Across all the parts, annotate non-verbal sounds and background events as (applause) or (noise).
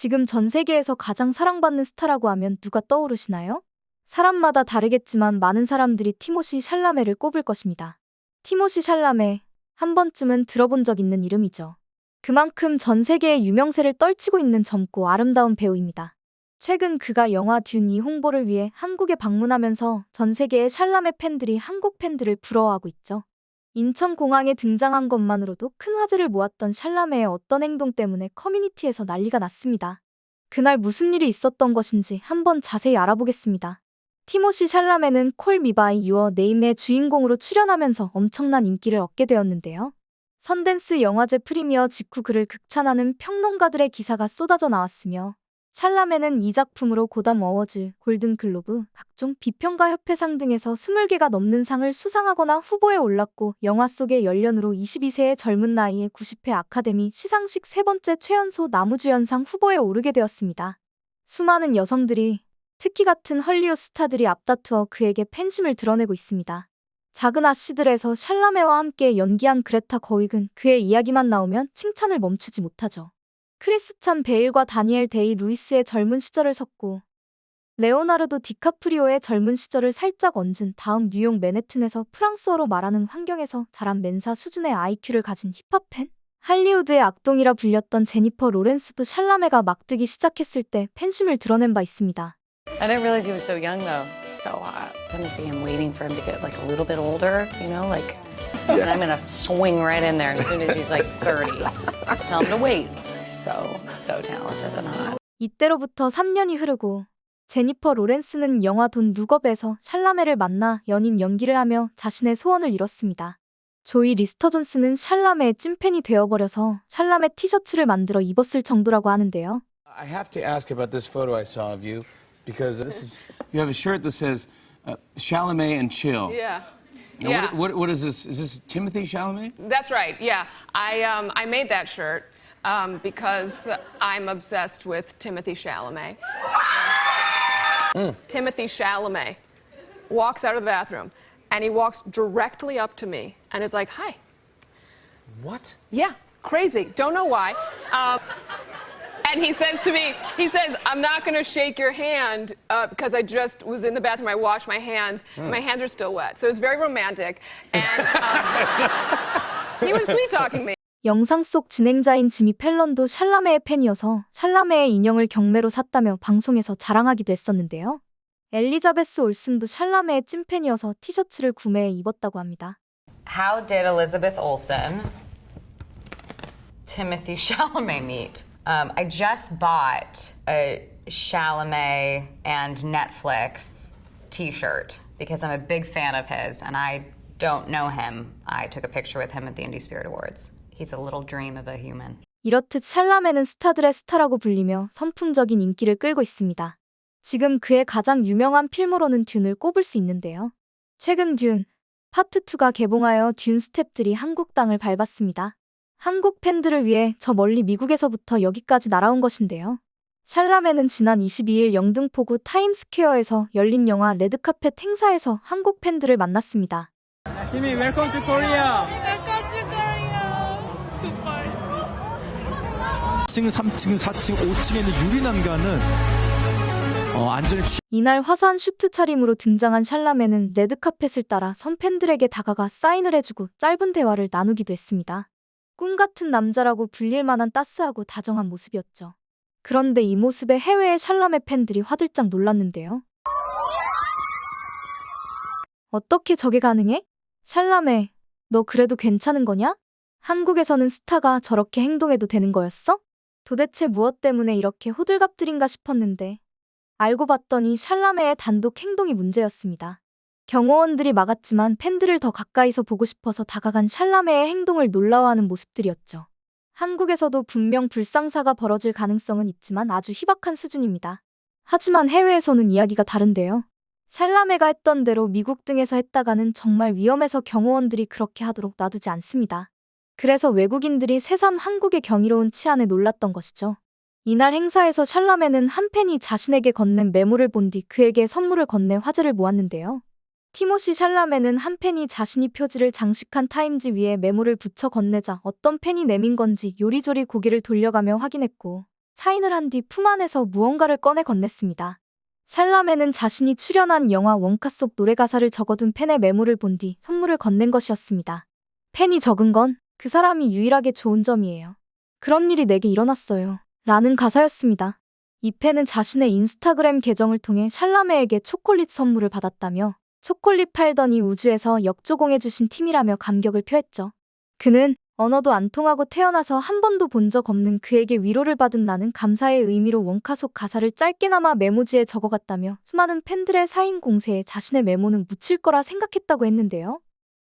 지금 전 세계에서 가장 사랑받는 스타라고 하면 누가 떠오르시나요? 사람마다 다르겠지만 많은 사람들이 티모시 샬라메를 꼽을 것입니다. 티모시 샬라메, 한 번쯤은 들어본 적 있는 이름이죠. 그만큼 전 세계의 유명세를 떨치고 있는 젊고 아름다운 배우입니다. 최근 그가 영화 듄2 홍보를 위해 한국에 방문하면서 전 세계의 샬라메 팬들이 한국 팬들을 부러워하고 있죠. 인천공항에 등장한 것만으로도 큰 화제를 모았던 샬라메의 어떤 행동 때문에 커뮤니티에서 난리가 났습니다. 그날 무슨 일이 있었던 것인지 한번 자세히 알아보겠습니다. 티모시 샬라메는 콜 미바이 유어 네임의 주인공으로 출연하면서 엄청난 인기를 얻게 되었는데요. 선댄스 영화제 프리미어 직후 그를 극찬하는 평론가들의 기사가 쏟아져 나왔으며 샬라메는 이 작품으로 고담 어워즈, 골든글로브, 각종 비평가 협회상 등에서 20개가 넘는 상을 수상하거나 후보에 올랐고 영화 속의 연륜으로 22세의 젊은 나이에 90회 아카데미 시상식 세 번째 최연소 나무주연상 후보에 오르게 되었습니다. 수많은 여성들이 특히 같은 헐리우드 스타들이 앞다투어 그에게 팬심을 드러내고 있습니다. 작은 아씨들에서 샬라메와 함께 연기한 그레타 거윅은 그의 이야기만 나오면 칭찬을 멈추지 못하죠. 크리스찬 베일과 다니엘 데이 루이스의 젊은 시절을 섰고 레오나르도 디카프리오의 젊은 시절을 살짝 얹은 다음 뉴욕 맨해튼에서 프랑스어로 말하는 환경에서 자란 맨사 수준의 IQ를 가진 힙합 팬? 할리우드의 악동이라 불렸던 제니퍼 로렌스도 샬라메가 막뜨기 시작했을 때 팬심을 드러낸 바 있습니다. I didn't realize he was so young though. So hot. Timothy, I'm waiting for him to get like a little bit older, you know, like and I'm gonna swing right in there as soon as he's like 30. Just tell him to wait. So, so talented and hot. 이때로부터 3년이 흐르고 제니퍼 로렌스는 영화 돈 룩업에서 샬라메를 만나 연인 연기를 하며 자신의 소원을 이뤘습니다. 조이 리스터 존스는 샬라메의 찐팬이 되어버려서 샬라메 티셔츠를 만들어 입었을 정도라고 하는데요. I have to ask about this photo I saw of you because this is you have a shirt that says uh, Chalamet and chill. Yeah. Now, yeah. What, what, what is this? Is this Timothy Chalamet? That's right. Yeah. I, um, I made that shirt um, because I'm obsessed with Timothy Chalamet. Timothy Chalamet walks out of the bathroom and he walks directly up to me and is like, Hi. What? Yeah. Crazy. Don't know why. Um, and he says to me, he says, I'm not going to shake your hand uh, because I just was in the bathroom. I washed my hands. My hands are still wet. So it was very romantic. And um, (laughs) he was sweet talking me. 영상 속 진행자인 지미 펠런도 샬라메의 팬이어서 샬라메의 인형을 경매로 샀다며 방송에서 자랑하기도 했었는데요. 엘리자베스 올슨도 샬라메의 찐팬이어서 티셔츠를 구매해 입었다고 합니다. How did Elizabeth Olsen, Timothy Chalamet meet? Um, I just bought a Chalamet and Netflix T-shirt because I'm a big fan of his, and I don't know him. I took a picture with him at the Indie Spirit Awards. He's a little dream of a human. 이렇듯 샬라메는 스타들의 스타라고 불리며 선풍적인 인기를 끌고 있습니다. 지금 그의 가장 유명한 필모로는 듄을 꼽을 수 있는데요. 최근 듄, 파트 2가 개봉하여 듄 스탭들이 한국 땅을 밟았습니다. 한국 팬들을 위해 저 멀리 미국에서부터 여기까지 날아온 것인데요. 샬라메는 지난 22일 영등포구 타임스퀘어에서 열린 영화 레드카펫 행사에서 한국 팬들을 만났습니다. Timmy, welcome to Korea. 2층, 3층, 4층, 5층에 있는 유리 난간은 어, 안전에 취... 이날 화사한 슈트 차림으로 등장한 샬라메는 레드카펫을 따라 선팬들에게 다가가 사인을 해주고 짧은 대화를 나누기도 했습니다. 꿈 같은 남자라고 불릴 만한 따스하고 다정한 모습이었죠. 그런데 이 모습에 해외의 샬라메 팬들이 화들짝 놀랐는데요. 어떻게 저게 가능해? 샬라메, 너 그래도 괜찮은 거냐? 한국에서는 스타가 저렇게 행동해도 되는 거였어? 도대체 무엇 때문에 이렇게 호들갑들인가 싶었는데 알고 봤더니 샬라메의 단독 행동이 문제였습니다. 경호원들이 막았지만 팬들을 더 가까이서 보고 싶어서 다가간 샬라메의 행동을 놀라워하는 모습들이었죠. 한국에서도 분명 불상사가 벌어질 가능성은 있지만 아주 희박한 수준입니다. 하지만 해외에서는 이야기가 다른데요. 샬라메가 했던 대로 미국 등에서 했다가는 정말 위험해서 경호원들이 그렇게 하도록 놔두지 않습니다. 그래서 외국인들이 새삼 한국의 경이로운 치안에 놀랐던 것이죠. 이날 행사에서 샬라메는 한 팬이 자신에게 건넨 메모를 본 뒤 그에게 선물을 건네 화제를 모았는데요. 티모시 샬라메는 한 팬이 자신이 표지를 장식한 타임지 위에 메모를 붙여 건네자 어떤 팬이 내민 건지 요리조리 고개를 돌려가며 확인했고 사인을 한 뒤 품 안에서 무언가를 꺼내 건넸습니다. 샬라메는 자신이 출연한 영화 원카 속 노래 가사를 적어둔 펜에 메모를 본 뒤 선물을 건넨 것이었습니다. 펜이 적은 건 그 사람이 유일하게 좋은 점이에요. 그런 일이 내게 일어났어요. 라는 가사였습니다. 이 펜은 자신의 인스타그램 계정을 통해 샬라메에게 초콜릿 선물을 받았다며 초콜릿 팔더니 우주에서 역조공해주신 팀이라며 감격을 표했죠. 그는 언어도 안 통하고 태어나서 한 번도 본 적 없는 그에게 위로를 받은 나는 감사의 의미로 원카 속 가사를 짧게나마 메모지에 적어갔다며 수많은 팬들의 사인 공세에 자신의 메모는 묻힐 거라 생각했다고 했는데요.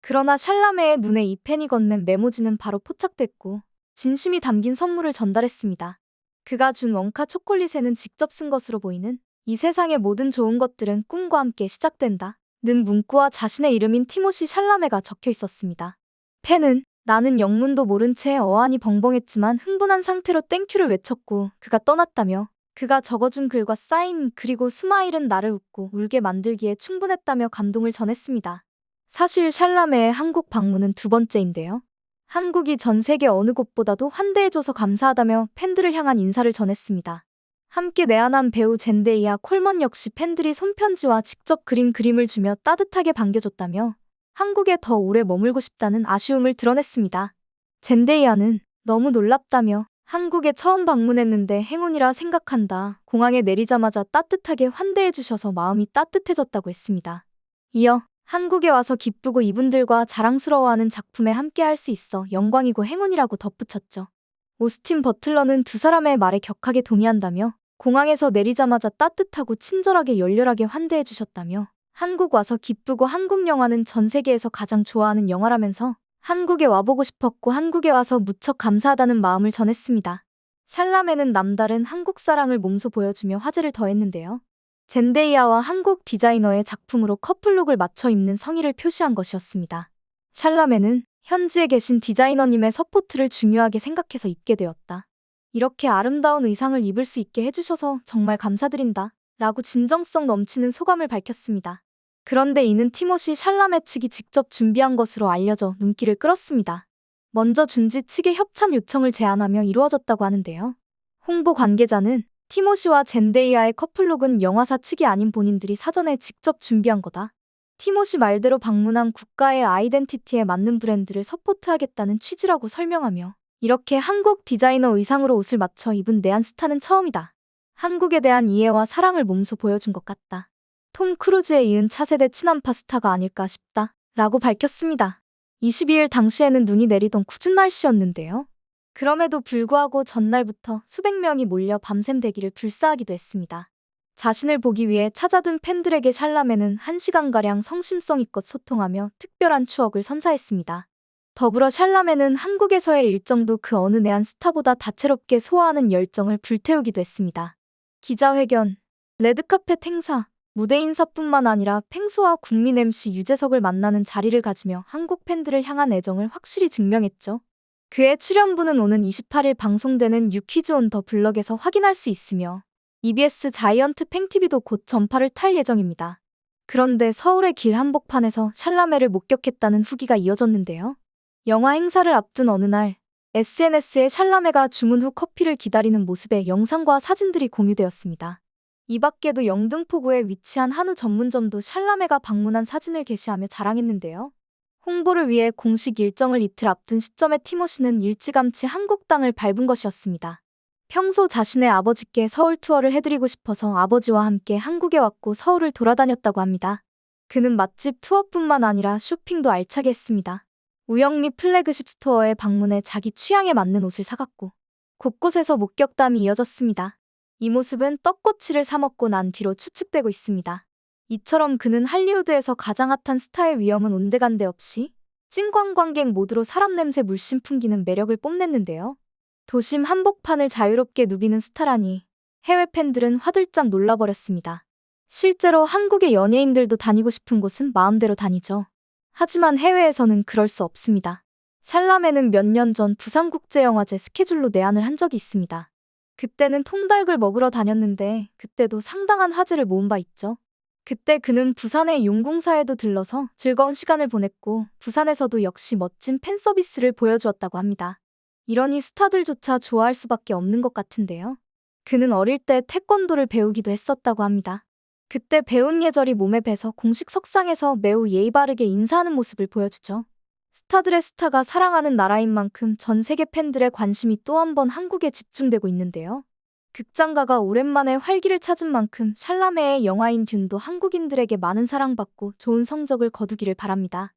그러나 샬라메의 눈에 이 펜이 건넨 메모지는 바로 포착됐고 진심이 담긴 선물을 전달했습니다. 그가 준 원카 초콜릿에는 직접 쓴 것으로 보이는 이 세상의 모든 좋은 것들은 꿈과 함께 시작된다. 는 문구와 자신의 이름인 티모시 샬라메가 적혀 있었습니다. 펜은 나는 영문도 모른 채 어안이 벙벙했지만 흥분한 상태로 땡큐를 외쳤고 그가 떠났다며 그가 적어준 글과 사인 그리고 스마일은 나를 웃고 울게 만들기에 충분했다며 감동을 전했습니다. 사실 샬라메의 한국 방문은 두 번째인데요. 한국이 전 세계 어느 곳보다도 환대해줘서 감사하다며 팬들을 향한 인사를 전했습니다. 함께 내한한 배우 젠데이와 콜먼 역시 팬들이 손편지와 직접 그린 그림을 주며 따뜻하게 반겨줬다며 한국에 더 오래 머물고 싶다는 아쉬움을 드러냈습니다. 젠데이아는 너무 놀랍다며 한국에 처음 방문했는데 행운이라 생각한다. 공항에 내리자마자 따뜻하게 환대해주셔서 마음이 따뜻해졌다고 했습니다. 이어 한국에 와서 기쁘고 이분들과 자랑스러워하는 작품에 함께할 수 있어 영광이고 행운이라고 덧붙였죠. 오스틴 버틀러는 두 사람의 말에 격하게 동의한다며 공항에서 내리자마자 따뜻하고 친절하게 열렬하게 환대해 주셨다며 한국 와서 기쁘고 한국 영화는 전 세계에서 가장 좋아하는 영화라면서 한국에 와보고 싶었고 한국에 와서 무척 감사하다는 마음을 전했습니다. 샬라메는 남다른 한국 사랑을 몸소 보여주며 화제를 더했는데요. 젠데이아와 한국 디자이너의 작품으로 커플룩을 맞춰 입는 성의를 표시한 것이었습니다. 샬라메는 현지에 계신 디자이너님의 서포트를 중요하게 생각해서 입게 되었다. 이렇게 아름다운 의상을 입을 수 있게 해주셔서 정말 감사드린다. 라고 진정성 넘치는 소감을 밝혔습니다. 그런데 이는 티모시 샬라메 측이 직접 준비한 것으로 알려져 눈길을 끌었습니다. 먼저 준지 측의 협찬 요청을 제안하며 이루어졌다고 하는데요. 홍보 관계자는 티모시와 젠데이아의 커플룩은 영화사 측이 아닌 본인들이 사전에 직접 준비한 거다. 티모시 말대로 방문한 국가의 아이덴티티에 맞는 브랜드를 서포트하겠다는 취지라고 설명하며 이렇게 한국 디자이너 의상으로 옷을 맞춰 입은 내한 스타는 처음이다. 한국에 대한 이해와 사랑을 몸소 보여준 것 같다. 톰 크루즈에 이은 차세대 친한파 스타가 아닐까 싶다. 라고 밝혔습니다. 22일 당시에는 눈이 내리던 굳은 날씨였는데요. 그럼에도 불구하고 전날부터 수백 명이 몰려 밤샘 대기를 불사하기도 했습니다. 자신을 보기 위해 찾아든 팬들에게 샬라메는 1시간가량 성심성의껏 소통하며 특별한 추억을 선사했습니다. 더불어 샬라메는 한국에서의 일정도 그 어느 내한 스타보다 다채롭게 소화하는 열정을 불태우기도 했습니다. 기자회견, 레드카펫 행사, 무대 인사뿐만 아니라 펭수와 국민 MC 유재석을 만나는 자리를 가지며 한국 팬들을 향한 애정을 확실히 증명했죠. 그의 출연분은 오는 28일 방송되는 유퀴즈 온 더 블럭에서 확인할 수 있으며 EBS 자이언트 팽TV도 곧 전파를 탈 예정입니다. 그런데 서울의 길 한복판에서 샬라메를 목격했다는 후기가 이어졌는데요. 영화 행사를 앞둔 어느 날 SNS에 샬라메가 주문 후 커피를 기다리는 모습의 영상과 사진들이 공유되었습니다. 이 밖에도 영등포구에 위치한 한우 전문점도 샬라메가 방문한 사진을 게시하며 자랑했는데요. 홍보를 위해 공식 일정을 이틀 앞둔 시점에 티모시는 일찌감치 한국 땅을 밟은 것이었습니다. 평소 자신의 아버지께 서울 투어를 해드리고 싶어서 아버지와 함께 한국에 왔고 서울을 돌아다녔다고 합니다. 그는 맛집 투어뿐만 아니라 쇼핑도 알차게 했습니다. 우영미 플래그십 스토어에 방문해 자기 취향에 맞는 옷을 사갔고 곳곳에서 목격담이 이어졌습니다. 이 모습은 떡꼬치를 사먹고 난 뒤로 추측되고 있습니다. 이처럼 그는 할리우드에서 가장 핫한 스타의 위험은 온데간데 없이 찐관광객 모드로 사람 냄새 물씬 풍기는 매력을 뽐냈는데요. 도심 한복판을 자유롭게 누비는 스타라니 해외 팬들은 화들짝 놀라버렸습니다. 실제로 한국의 연예인들도 다니고 싶은 곳은 마음대로 다니죠. 하지만 해외에서는 그럴 수 없습니다. 샬라메는 몇 년 전 부산국제영화제 스케줄로 내한을 한 적이 있습니다. 그때는 통닭을 먹으러 다녔는데 그때도 상당한 화제를 모은 바 있죠. 그때 그는 부산의 용궁사에도 들러서 즐거운 시간을 보냈고 부산에서도 역시 멋진 팬 서비스를 보여주었다고 합니다. 이러니 스타들조차 좋아할 수밖에 없는 것 같은데요. 그는 어릴 때 태권도를 배우기도 했었다고 합니다. 그때 배운 예절이 몸에 배서 공식 석상에서 매우 예의 바르게 인사하는 모습을 보여주죠. 스타들의 스타가 사랑하는 나라인 만큼 전 세계 팬들의 관심이 또 한 번 한국에 집중되고 있는데요. 극장가가 오랜만에 활기를 찾은 만큼 샬라메의 영화인 듄도 한국인들에게 많은 사랑받고 좋은 성적을 거두기를 바랍니다.